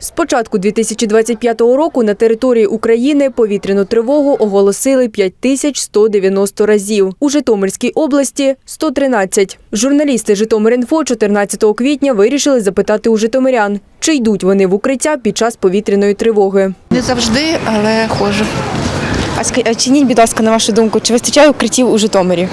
З початку 2025 року на території України повітряну тривогу оголосили 5190 разів. У Житомирській області – 113. Журналісти Житомир.Інфо 14 квітня вирішили запитати у житомирян, чи йдуть вони в укриття під час повітряної тривоги. Не завжди, але ходжу. А оцініть, будь ласка, на вашу думку, чи вистачає укриттів у Житомирі?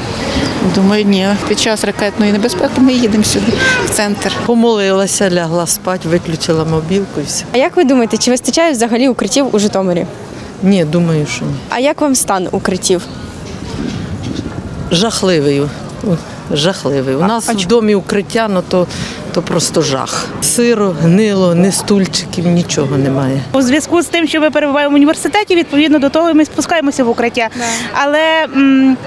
Думаю, ні. Під час ракетної небезпеки ми їдемо сюди, в центр. Помолилася, лягла спати, виключила мобілку і все. А як ви думаєте, чи вистачає взагалі укриттів у Житомирі? Ні, думаю, що ні. А як вам стан укриттів? Жахливий. Жахливий. У нас в домі укриття, ну то, то просто жах. Сиро, гнило, ні стульчиків, нічого немає. У зв'язку з тим, що ми перебуваємо в університеті, відповідно до того ми спускаємося в укриття. Але м,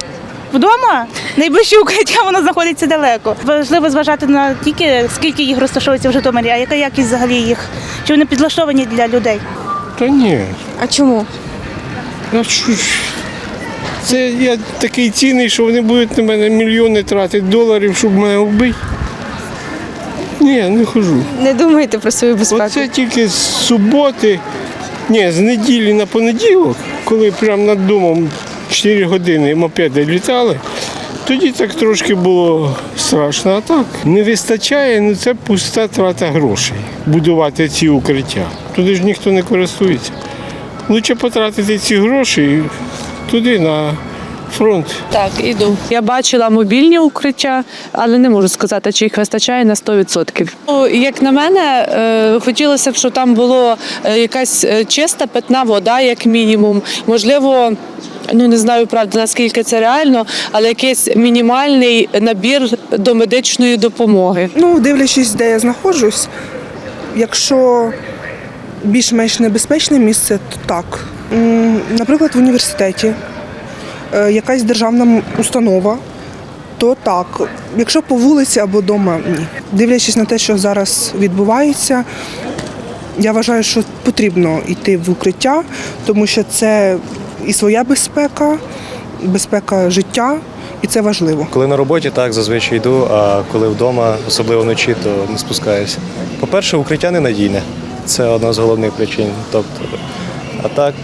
вдома найближче укриття воно знаходиться далеко. Важливо зважати на тільки скільки їх розташовується в Житомирі, а яка якість взагалі їх, чи вони підлаштовані для людей. Та ні. А чому? Ну, що ж. Це я такий цінний, що вони будуть на мене мільйони тратити доларів, щоб мене вбити. Ні, не хожу. Не думаєте про свою безпеку? Оце тільки з суботи, ні, з неділі на понеділок, коли прямо над домом 4 години мопеди літали, тоді так трошки було страшно. А так не вистачає, ну це пуста трата грошей будувати ці укриття. Туди ж ніхто не користується. Лучше потратити ці гроші туди на фронт. Так, іду. Я бачила мобільні укриття, але не можу сказати, чи їх вистачає на 100%. Ну, Як на мене, е, хотілося б, щоб там було е, якась е, чиста питна вода, як мінімум. Можливо. Ну не знаю правда наскільки це реально, але якийсь мінімальний набір до медичної допомоги. Ну, дивлячись, де я знаходжусь, якщо більш-менш небезпечне місце, то так. Наприклад, в університеті, е, якась державна установа, то так. Якщо по вулиці або вдома, ні. Дивлячись на те, що зараз відбувається, я вважаю, що потрібно йти в укриття, тому що це і своя безпека, безпека життя, і це важливо. Коли на роботі, так зазвичай йду, а коли вдома, особливо вночі, то не спускаюся. По-перше, укриття ненадійне. Це одна з головних причин. Тобто, а так,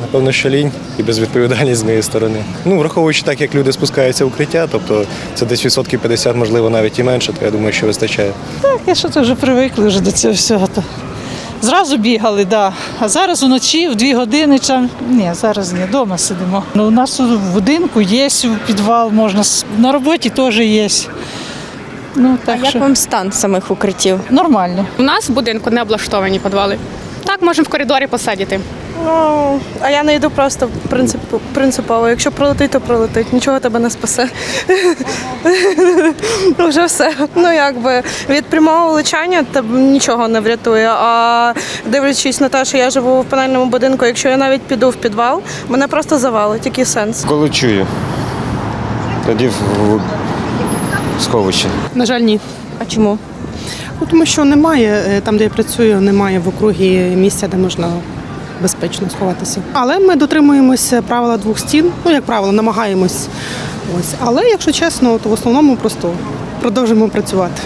напевно, що лінь і безвідповідальність з моєї сторони. Ну, враховуючи так, як люди спускаються в укриття, тобто це десь відсотків 50, можливо, навіть і менше, то я думаю, що вистачає. Так, Я що то вже привикли вже до цього всього. Зразу бігали, да. А зараз вночі, в дві години. Чам... Ні, зараз ні, вдома сидимо. Ну, у нас тут в будинку є підвал, можна на роботі теж є. Ну, так Як що вам стан самих укриттів? нормально. У нас в будинку не облаштовані підвали. Так, можемо в коридорі посадити. Ну, а я не йду просто принцип, принципово. Якщо пролетить, то пролетить. Нічого тебе не спасе. Ну, Вже все. Ну якби від прямого влучання нічого не врятує. А дивлячись на те, що я живу в панельному будинку, якщо я навіть піду в підвал, мене просто завалить. Який сенс? Коли чую, тоді в сховище. На жаль, ні. А чому? Ну, тому що немає е, там, де я працюю, немає в округі місця, де можна безпечно сховатися. Але ми дотримуємося правила двох стін. Ну, як правило, намагаємось. Ось. Але якщо чесно, то в основному просто продовжуємо працювати.